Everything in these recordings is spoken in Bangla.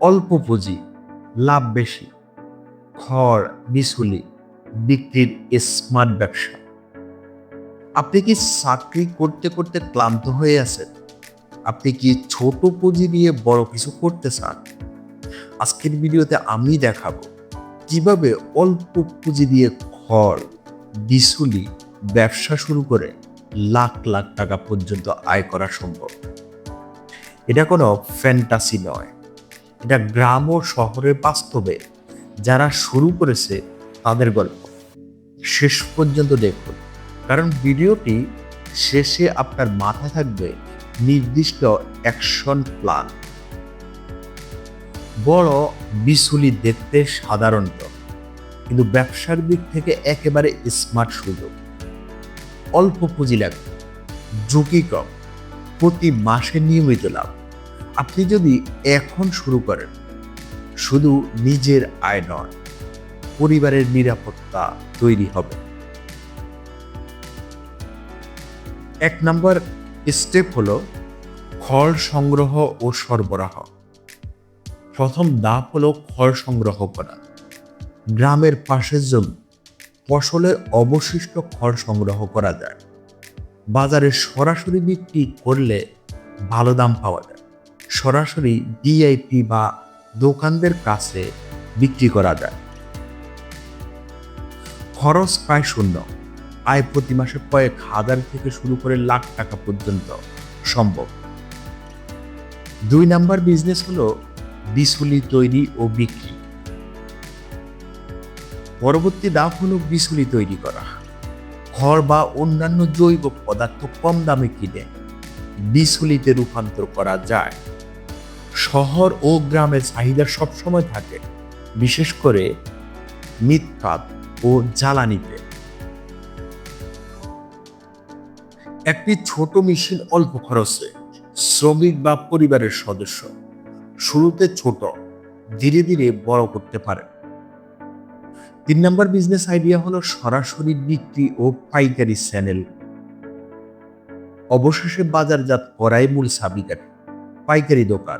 অল্প পুঁজি, লাভ বেশি, খড় বিশুলি বিক্রির স্মার্ট ব্যবসা। আপনি কি চাকরি করতে করতে ক্লান্ত হয়ে আছেন? আপনি কি ছোট পুঁজি দিয়ে বড় কিছু করতে চান? আজকের ভিডিওতে আমি দেখাবো কীভাবে অল্প পুঁজি দিয়ে খড় বিশুলি ব্যবসা শুরু করে লাখ লাখ টাকা পর্যন্ত আয় করা সম্ভব। এটা কোনো ফ্যান্টাসি নয়। এটা গ্রাম ও শহরের বাস্তবে যারা শুরু করেছে তাদের গল্প। শেষ পর্যন্ত দেখুন, কারণ ভিডিওটি শেষে আপনার মাথায় থাকবে নির্দিষ্ট অ্যাকশন প্ল্যান বড় বিশুলি দেখতে সাধারণত কিন্তু ব্যবসার দিক থেকে একেবারে স্মার্ট সুযোগ। অল্প পুঁজি লাগবে, ঝুঁকি কম, প্রতি মাসে নিয়মিত লাভ। আপনি যদি এখন শুরু করেন, শুধু নিজের আয় নয়, পরিবারের নিরাপত্তা তৈরি হবে। এক নম্বর স্টেপ হল খড় সংগ্রহ ও সরবরাহ। প্রথম ধাপ হলো খড় সংগ্রহ করা। গ্রামের পাশের জমি, ফসলের অবশিষ্ট খড় সংগ্রহ করা যায়। বাজারে সরাসরি বিক্রি করলে ভালো দাম পাওয়া যায়। সরাসরি ডিআইপি বা দোকানদের কাছে বিক্রি করা যায়। খরচ প্রায় শূন্য। আয় প্রতি মাসে কয়েক হাজার থেকে শুরু করে লাখ টাকা পর্যন্ত সম্ভব। দুই নাম্বার বিজনেস হলো বিশুলি তৈরি ও বিক্রি। পরবর্তী ধাপ হলো বিশুলি তৈরি করা। খড় বা অন্যান্য জৈব পদার্থ কম দামে কিনে। বিশুলিতে রূপান্তর করা যায়। শহর ও গ্রামের চাহিদা সবসময় থাকে, বিশেষ করে মিটকাত ও জ্বালানিতে। একটি ছোট মেশিন অল্প খরচে, শ্রমিক বা পরিবারের সদস্য, শুরুতে ছোট, ধীরে ধীরে বড় করতে পারে। তিন নম্বর বিজনেস আইডিয়া হলো সরাসরি বিক্রি ও পাইকারি চ্যানেল অবশেষে বাজারজাত করাই মূল চাবিকাঠি পাইকারি দোকান,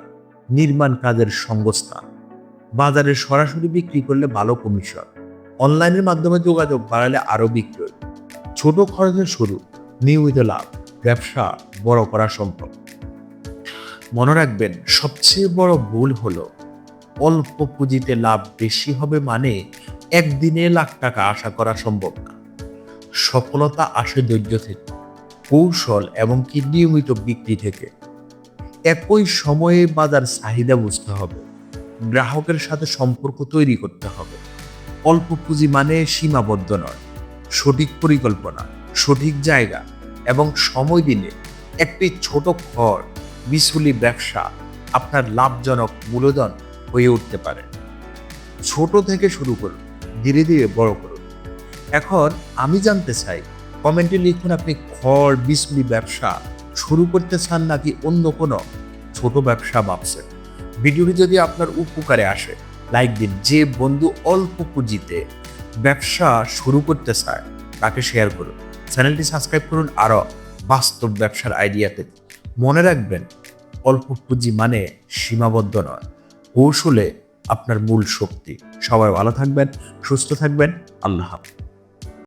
নির্মাণ কাজের সংস্থান। বাজারে সরাসরি বিক্রি করলে ভালো কমিশন। অনলাইনের মাধ্যমে যোগাযোগ বাড়ালে আরও বিক্রয়। ছোট খরচে শুরু, নিয়মিত লাভ, ব্যবসা বড় করা সম্ভব। মনে রাখবেন, সবচেয়ে বড় ভুল হলো, অল্প পুঁজিতে লাভ বেশি হবে মানে একদিনে লাখ টাকা আশা করা সম্ভব না। সফলতা আসে ধৈর্য থেকে। কৌশল এবং কি নিয়মিত বিক্রি থেকে। একই সময়ে বাজার চাহিদা বুঝতে হবে। গ্রাহকের সাথে সম্পর্ক তৈরি করতে হবে। অল্প পুঁজি মানে সীমাবদ্ধ নয়। সঠিক পরিকল্পনা, সঠিক জায়গা এবং সময় দিলে একটি ছোট ঘর বিশুলি ব্যবসা আপনার লাভজনক মূলধন হয়ে উঠতে পারে। ছোট থেকে শুরু করুন ধীরে ধীরে বড় করুন। এখন আমি জানতে চাই কমেন্টে লিখুন আপনি খড় বিশুলি ব্যবসা শুরু করতে চান নাকি অন্য কোনো ছোট ব্যবসা ভাবছেন? ভিডিওটি যদি আপনার উপকারে আসে, লাইক দিন। যে বন্ধু অল্প পুঁজিতে ব্যবসা শুরু করতে চায়, তাকে শেয়ার করুন। চ্যানেলটি সাবস্ক্রাইব করুন। আরও বাস্তব ব্যবসার আইডিয়া পেতে মনে রাখবেন, অল্প পুঁজি মানে সীমাবদ্ধ নয়। কৌশলে আপনার মূল শক্তি। সবাই ভালো থাকবেন, সুস্থ থাকবেন। আল্লাহ হাফেজ।